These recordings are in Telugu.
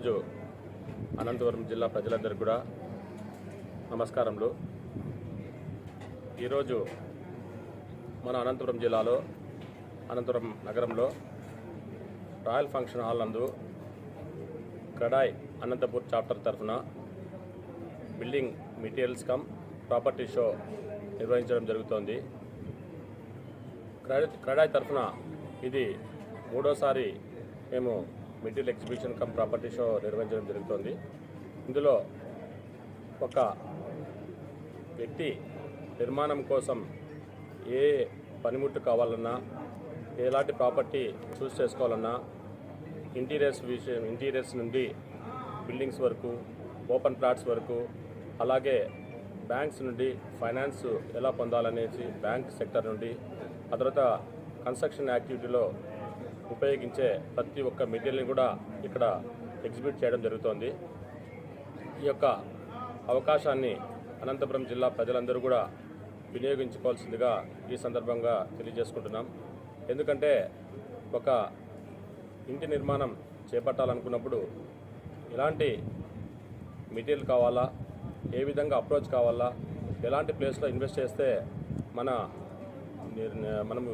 ఈరోజు అనంతపురం జిల్లా ప్రజలందరికీ కూడా నమస్కారములు. ఈరోజు మన అనంతపురం జిల్లాలో అనంతపురం నగరంలో రాయల్ ఫంక్షన్ హాల్ నందు కడాయ్ అనంతపూర్ చాప్టర్ తరఫున building materials cum property show నిర్వహించడం జరుగుతోంది. క్రడా- క్రడాయ్ తరఫున ఇది మూడోసారి మేము material exhibition cum property show నిర్వహించడం జరుగుతోంది. ఇందులో ఒక వ్యక్తి నిర్మాణం కోసం ఏ పనిముట్టు కావాలన్నా ఎలాంటి ప్రాపర్టీ చూస్ చేసుకోవాలన్నా ఇంటీరియర్స్ విషయం ఇంటీరియర్స్ నుండి బిల్డింగ్స్ వరకు ఓపెన్ ప్లాట్స్ వరకు అలాగే బ్యాంక్స్ నుండి ఫైనాన్స్ ఎలా పొందాలనేసి బ్యాంక్ సెక్టర్ నుండి ఆ తర్వాత కన్స్ట్రక్షన్ యాక్టివిటీలో ఉపయోగించే ప్రతి ఒక్క మెటీరియల్ని కూడా ఇక్కడ ఎగ్జిబిట్ చేయడం జరుగుతోంది. ఈ యొక్క అవకాశాన్ని అనంతపురం జిల్లా ప్రజలందరూ కూడా వినియోగించుకోవాల్సిందిగా ఈ సందర్భంగా తెలియజేసుకుంటున్నాం. ఎందుకంటే ఒక ఇంటి నిర్మాణం చేపట్టాలనుకున్నప్పుడు ఎలాంటి మెటీరియల్ కావాలా ఏ విధంగా అప్రోచ్ కావాలా ఎలాంటి ప్లేస్లో ఇన్వెస్ట్ చేస్తే మన మనం మనము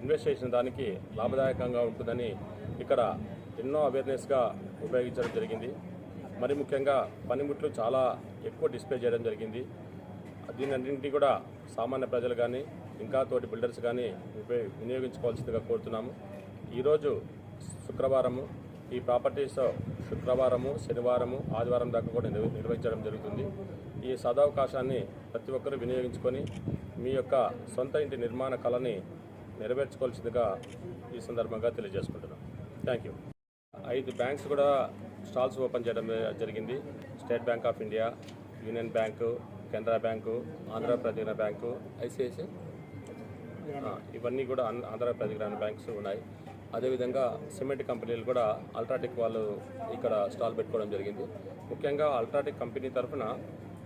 ఇన్వెస్ట్ చేసిన దానికి లాభదాయకంగా ఉంటుందని ఇక్కడ ఎన్నో అవేర్నెస్గా ఉపయోగించడం జరిగింది. మరి ముఖ్యంగా పనిముట్లు చాలా ఎక్కువ డిస్ప్లే చేయడం జరిగింది. దీని అన్నింటినీ కూడా సామాన్య ప్రజలు కానీ ఇంకా తోటి బిల్డర్స్ కానీ ఉపయోగ వినియోగించుకోవాల్సిందిగా కోరుతున్నాము. ఈరోజు శుక్రవారము ఈ ప్రాపర్టీస్ శుక్రవారము శనివారము ఆదివారం దాకా కూడా నిర్వ- నిర్వహించడం జరుగుతుంది. ఈ సదవకాశాన్ని ప్రతి ఒక్కరూ వినియోగించుకొని మీ యొక్క సొంత ఇంటి నిర్మాణ కళని నెరవేర్చుకోవాల్సిందిగా ఈ సందర్భంగా తెలియజేసుకుంటున్నాం. థ్యాంక్ యూ ఐదు బ్యాంక్స్ కూడా స్టాల్స్ ఓపెన్ చేయడం జరిగింది. State Bank of India Union bank Canara bank Andhra Pradesh bank ICICI. ఇవన్నీ కూడా ఆంధ్ర- బ్యాంక్స్ ఉన్నాయి. అదేవిధంగా సిమెంట్ కంపెనీలు కూడా అల్ట్రాటెక్ వాళ్ళు ఇక్కడ స్టాల్ పెట్టుకోవడం జరిగింది. ముఖ్యంగా అల్ట్రాటెక్ కంపెనీ తరఫున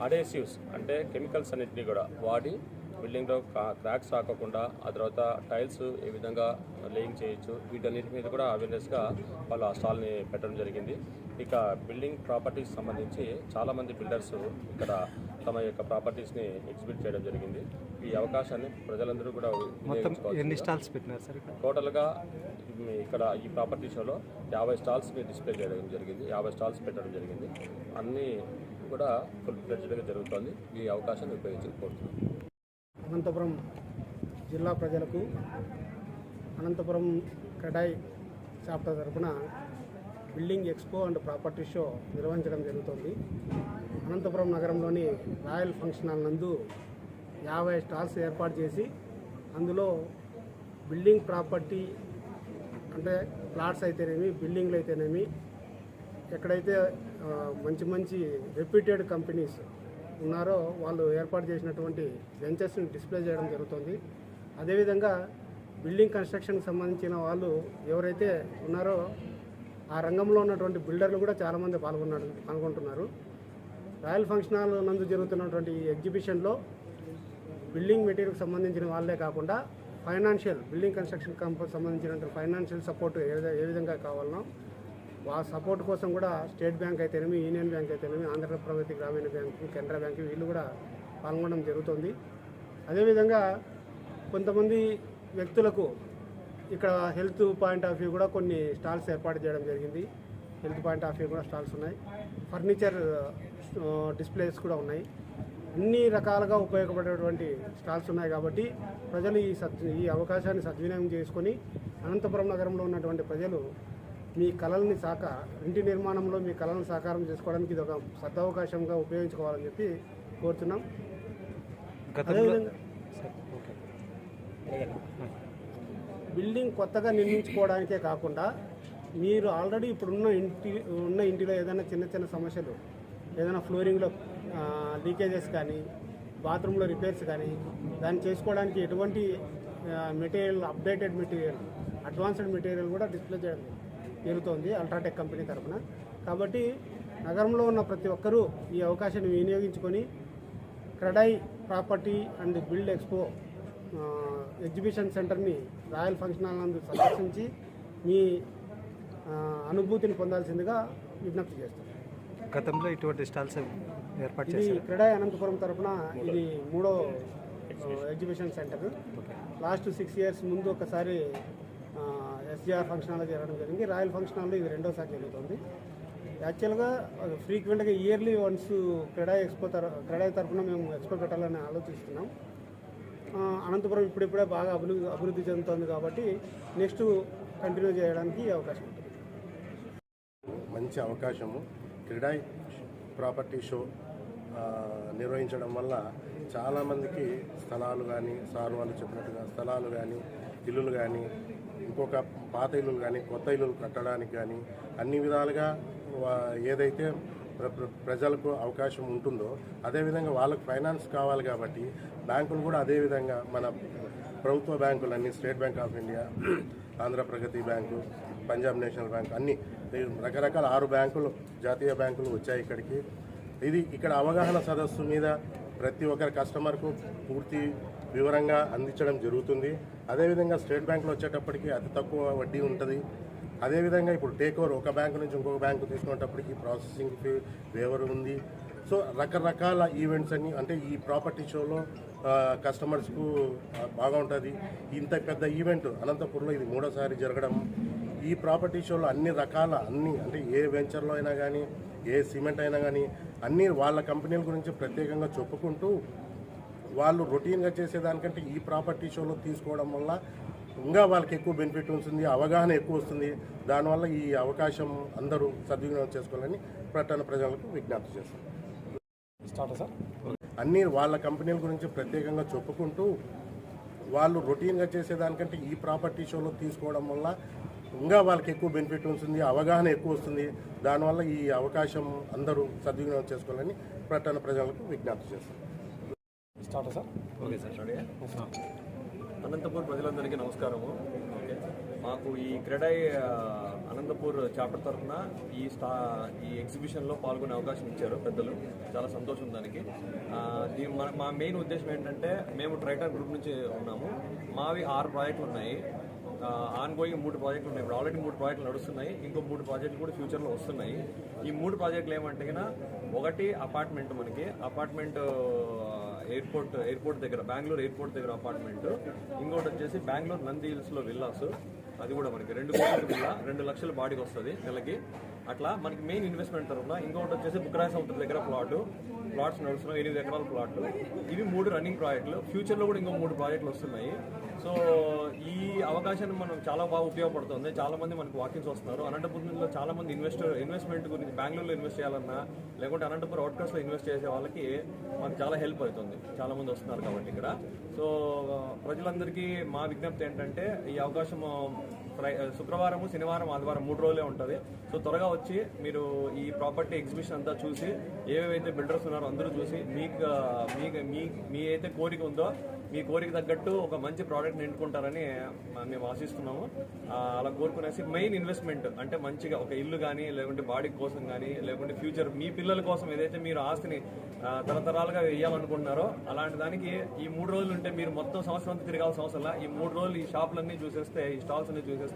అడేసివ్స్ అంటే కెమికల్స్ అన్నింటినీ కూడా వాడి బిల్డింగ్లో క్రాక్స్ రాకుండా ఆ తర్వాత టైల్స్ ఏ విధంగా లేయింగ్ చేయొచ్చు వీటన్నిటి మీద కూడా అవేర్నెస్గా వాళ్ళు ఆ స్టాల్ని పెట్టడం జరిగింది. ఇక బిల్డింగ్ ప్రాపర్టీస్ సంబంధించి చాలామంది బిల్డర్స్ ఇక్కడ తమ యొక్క ప్రాపర్టీస్ని ఎగ్జిబిట్ చేయడం జరిగింది. ఈ అవకాశాన్ని ప్రజలందరూ కూడా ఎన్ని స్టాల్స్ పెట్టినారు సార్ టోటల్గా ఇక్కడ ఈ ప్రాపర్టీ షోలో యాభై స్టాల్స్ని డిస్ప్లే చేయడం జరిగింది. యాభై స్టాల్స్ పెట్టడం జరిగింది. అన్నీ కూడా ఫుల్ ఫ్లెడ్జ్డ్గా జరుగుతోంది. ఈ అవకాశాన్ని ఉపయోగించుకోవచ్చు అనంతపురం జిల్లా ప్రజలకు అనంతపురం కడాయ్ చాప్టర్ తరపున building expo and property show నిర్వహించడం జరుగుతోంది. అనంతపురం నగరంలోని రాయల్ ఫంక్షన్ హాల్ నందు యాభై స్టాల్స్ ఏర్పాటు చేసి అందులో బిల్డింగ్ ప్రాపర్టీ అంటే ప్లాట్స్ అయితేనేమి బిల్డింగ్లు అయితేనేమి ఎక్కడైతే మంచి మంచి రెప్యూటెడ్ కంపెనీస్ ఉన్నారో వాళ్ళు ఏర్పాటు చేసినటువంటి వెంచర్స్ని డిస్ప్లే చేయడం జరుగుతుంది. అదేవిధంగా బిల్డింగ్ కన్స్ట్రక్షన్కి సంబంధించిన వాళ్ళు ఎవరైతే ఉన్నారో ఆ రంగంలో ఉన్నటువంటి బిల్డర్లు కూడా చాలామంది పాల్గొన్నారు పాల్గొంటున్నారు. రాయల్ ఫంక్షన్ హాల్ నందు జరుగుతున్నటువంటి ఈ ఎగ్జిబిషన్లో బిల్డింగ్ మెటీరియల్కి సంబంధించిన వాళ్ళే కాకుండా ఫైనాన్షియల్ బిల్డింగ్ కన్స్ట్రక్షన్ కంపెనీకి సంబంధించినటువంటి ఫైనాన్షియల్ సపోర్ట్ ఏ విధ- ఏ విధంగా కావాలనో ఆ సపోర్ట్ కోసం కూడా స్టేట్ బ్యాంక్ అయితేనేమి యూనియన్ బ్యాంక్ అయితేనేమి ఆంధ్రప్రగతి గ్రామీణ బ్యాంకు కెనరా బ్యాంకు వీళ్ళు కూడా పాల్గొనడం జరుగుతుంది. అదేవిధంగా కొంతమంది వ్యక్తులకు ఇక్కడ హెల్త్ పాయింట్ ఆఫ్ వ్యూ కూడా కొన్ని స్టాల్స్ ఏర్పాటు చేయడం జరిగింది. హెల్త్ పాయింట్ ఆఫ్ వ్యూ కూడా స్టాల్స్ ఉన్నాయి. ఫర్నిచర్ డిస్ప్లేస్ uh, కూడా ఉన్నాయి. అన్ని రకాలుగా ఉపయోగపడేటువంటి స్టాల్స్ ఉన్నాయి కాబట్టి ప్రజలు ఈ సద్ ఈ అవకాశాన్ని సద్వినియోగం చేసుకొని అనంతపురం నగరంలో ఉన్నటువంటి ప్రజలు మీ కళల్ని సాక ఇంటి నిర్మాణంలో మీ కళలను సాకారం చేసుకోవడానికి ఇది ఒక సదవకాశంగా ఉపయోగించుకోవాలని చెప్పి కోరుతున్నాం. బిల్డింగ్ కొత్తగా నిర్మించుకోవడానికే కాకుండా మీరు ఆల్రెడీ ఇప్పుడున్న ఇంటి ఉన్న ఇంటిలో ఏదైనా చిన్న చిన్న సమస్యలు ఏదైనా ఫ్లోరింగ్లో లీకేజెస్ కానీ బాత్రూంలో రిపేర్స్ కానీ దాన్ని చేసుకోవడానికి ఎటువంటి material updated material advanced material కూడా డిస్ప్లే చేయడం జరుగుతోంది అల్ట్రాటెక్ కంపెనీ తరఫున కాబట్టి నగరంలో ఉన్న ప్రతి ఒక్కరూ ఈ అవకాశాన్ని వినియోగించుకొని CREDAI property and build expo exhibition సెంటర్ని రాయల్ ఫంక్షన్ హాల్ నందు సందర్శించి మీ అనుభూతిని పొందాల్సిందిగా విజ్ఞప్తి చేస్తాం. గతంలో ఇటువంటి స్టాల్స్ ఏర్పాటు ఇది క్రీడాయి అనంతపురం తరపున ఇది మూడో exhibition centre. Last six years ముందు ఒకసారి ఎస్జిఆర్ ఫంక్షన్ హాల్లో జరగడం జరిగింది. రాయల్ ఫంక్షన్ హాల్లో ఇది రెండోసారి జరుగుతుంది. యాక్చువల్గా ఫ్రీక్వెంట్గా ఇయర్లీ వన్స్ క్రీడా ఎక్స్పో తర క్రీడా తరపున మేము ఎక్స్పో పెట్టాలని ఆలోచిస్తున్నాం. అనంతపురం ఇప్పుడిప్పుడే బాగా అభివృద్ధి అభివృద్ధి చెందుతుంది కాబట్టి నెక్స్ట్ కంటిన్యూ చేయడానికి అవకాశం ఉంటుంది. మంచి అవకాశము. క్రీడా ప్రాపర్టీ షో నిర్వహించడం వల్ల చాలామందికి స్థలాలు కానీ సార్ వాళ్ళు చెప్పినట్టుగా స్థలాలు కానీ ఇల్లులు కానీ ఇంకొక పాత ఇల్లులు కానీ కొత్త ఇల్లులు కట్టడానికి కానీ అన్ని విధాలుగా వా- ఏదైతే ప్ర- ప్రజలకు అవకాశం ఉంటుందో అదేవిధంగా వాళ్ళకు ఫైనాన్స్ కావాలి కాబట్టి బ్యాంకులు కూడా అదేవిధంగా మన ప్రభుత్వ బ్యాంకులన్నీ state bank of India Andhra Pragathi bank Punjab national bank అన్ని రకరకాల ఆరు బ్యాంకులు జాతీయ బ్యాంకులు వచ్చాయి ఇక్కడికి. ఇది ఇక్కడ అవగాహన సదస్సు మీద ప్రతి ఒక్కరి కస్టమర్కు పూర్తి వివరంగా అందించడం జరుగుతుంది. అదేవిధంగా స్టేట్ బ్యాంకులో వచ్చేటప్పటికి అతి తక్కువ వడ్డీ ఉంటుంది. అదేవిధంగా ఇప్పుడు టేక్ ఓవర్ ఒక బ్యాంకు నుంచి ఇంకొక బ్యాంకు తీసుకునేటప్పటికి ప్రాసెసింగ్ ఫీ వేవర్ ఉంది. సో రకరకాల ఈవెంట్స్ అన్ని అంటే ఈ ప్రాపర్టీ షోలో కస్టమర్స్కు బాగుంటుంది. బాగా ఉంటుంది ఇంత పెద్ద ఈవెంట్ అనంతపురంలో ఇది మూడోసారి జరగడం. ఈ ప్రాపర్టీ షోలో అన్ని రకాల అన్ని అంటే ఏ వెంచర్లో అయినా కానీ ఏ సిమెంట్ అయినా కానీ అన్ని వాళ్ళ కంపెనీల గురించి ప్రత్యేకంగా చెప్పుకుంటూ వాళ్ళు రొటీన్గా చేసేదానికంటే ఈ ప్రాపర్టీ షోలో తీసుకోవడం వల్ల ఇంకా వాళ్ళకి ఎక్కువ బెనిఫిట్ ఉంటుంది అవగాహన ఎక్కువ వస్తుంది. దానివల్ల ఈ అవకాశం అందరూ సద్వినియోగం చేసుకోవాలని పట్టణ ప్రజలకు విజ్ఞప్తి చేస్తాం అన్ని వాళ్ళ కంపెనీల గురించి ప్రత్యేకంగా చెప్పుకుంటూ వాళ్ళు రొటీన్గా చేసేదానికంటే ఈ ప్రాపర్టీ షోలో తీసుకోవడం వల్ల ఇంకా వాళ్ళకి ఎక్కువ బెనిఫిట్ ఉంటుంది అవగాహన ఎక్కువ వస్తుంది. దానివల్ల ఈ అవకాశం అందరూ సద్వినియోగం చేసుకోవాలని పట్టణ ప్రజలకు విజ్ఞప్తి చేస్తాం. సార్? Okay sir? అనంతపూర్ ప్రజలందరికీ నమస్కారము. ఓకే. మాకు ఈ క్రెడై అనంతపూర్ చాప్టర్ తరఫున ఈ స్టా ఈ ఎగ్జిబిషన్లో పాల్గొనే అవకాశం ఇచ్చారు పెద్దలు. చాలా సంతోషం దానికి. ఆ, దీని మన మా మెయిన్ ఉద్దేశం ఏంటంటే మేము ట్రైటర్ గ్రూప్ నుంచి ఉన్నాము. మావి ఆరు ప్రాజెక్టులు ఉన్నాయి. ఆన్ గోయింగ్ మూడు ప్రాజెక్టులు ఉన్నాయి. ఇప్పుడు ఆల్రెడీ మూడు ప్రాజెక్టులు నడుస్తున్నాయి. ఇంకో మూడు ప్రాజెక్టులు కూడా ఫ్యూచర్లో వస్తున్నాయి. ఈ మూడు ప్రాజెక్టులు ఏమంటే కన్నా ఒకటి అపార్ట్మెంట్ మనకి. అపార్ట్మెంట్ ఎయిర్పోర్ట్ ఎయిర్పోర్ట్ దగ్గర బెంగళూరు ఎయిర్పోర్ట్ దగ్గర అపార్ట్మెంట్ ఇంకోటి వచ్చేసి బెంగళూరు నంది హిల్స్లో విల్లాస్ అది కూడా మనకి. రెండు కోట్ల విల్లా రెండు లక్షల బాడీకి వస్తుంది నెలకి. అట్లా మనకి మెయిన్ ఇన్వెస్ట్మెంట్ తరఫున ఇంకొకటి వచ్చేసి బుక్రాయ సముద్ర దగ్గర ప్లాట్ ప్లాట్స్ నడుస్తున్నాయి. ఎనిమిది ఎకరాల ప్లాట్లు ఇవి మూడు రన్నింగ్ ప్రాజెక్టులు ఫ్యూచర్లో కూడా ఇంకో మూడు ప్రాజెక్టులు వస్తున్నాయి. సో ఈ అవకాశాన్ని మనం చాలా బాగా ఉపయోగపడుతుంది. చాలా మంది మనకు వాకింగ్స్ వస్తున్నారు. అనంతపురంలో చాలా మంది ఇన్వెస్టర్ ఇన్వెస్ట్మెంట్ గురించి బెంగళూరులో ఇన్వెస్ట్ చేయాలన్నా లేకుంటే అనంతపురం అవుట్కట్స్లో ఇన్వెస్ట్ చేసే వాళ్ళకి మనకు చాలా హెల్ప్ అవుతుంది. చాలా మంది వస్తున్నారు కాబట్టి ఇక్కడ. సో ప్రజలందరికీ మా విజ్ఞప్తి ఏంటంటే ఈ అవకాశం శుక్రవారం శనివారం ఆదివారం మూడు రోజులే ఉంటుంది. సో త్వరగా వచ్చి మీరు ఈ ప్రాపర్టీ ఎగ్జిబిషన్ అంతా చూసి ఏవేవైతే బిల్డర్స్ ఉన్నారో అందరూ చూసి మీకు మీకు మీ మీ అయితే కోరిక ఉందో మీ కోరిక తగ్గట్టు ఒక మంచి ప్రోడక్ట్ని ఎంచుకుంటారని మేము ఆశిస్తున్నాము. అలా కోరుకునేసి మెయిన్ ఇన్వెస్ట్మెంట్ అంటే మంచిగా ఒక ఇల్లు కానీ లేకుంటే బాడీ కోసం కానీ లేకుంటే ఫ్యూచర్ మీ పిల్లల కోసం ఏదైతే మీరు ఆస్తిని తరతరాలుగా వేయాలనుకుంటున్నారో అలాంటి దానికి ఈ మూడు రోజులు ఉంటే మీరు మొత్తం సంవత్సరం అంతా తిరగాల్సిన అవసరం ఈ మూడు రోజులు ఈ షాపులన్నీ చూసేస్తే ఈ స్టాల్స్ అన్ని చూసేస్తే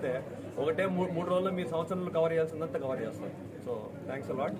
ఒకటే మూడు మూడు రోజుల్లో మీ సంవత్సరంలో కవర్ చేయాల్సిందంతా కవర్ చేస్తారు సో థ్యాంక్స్ అలాట్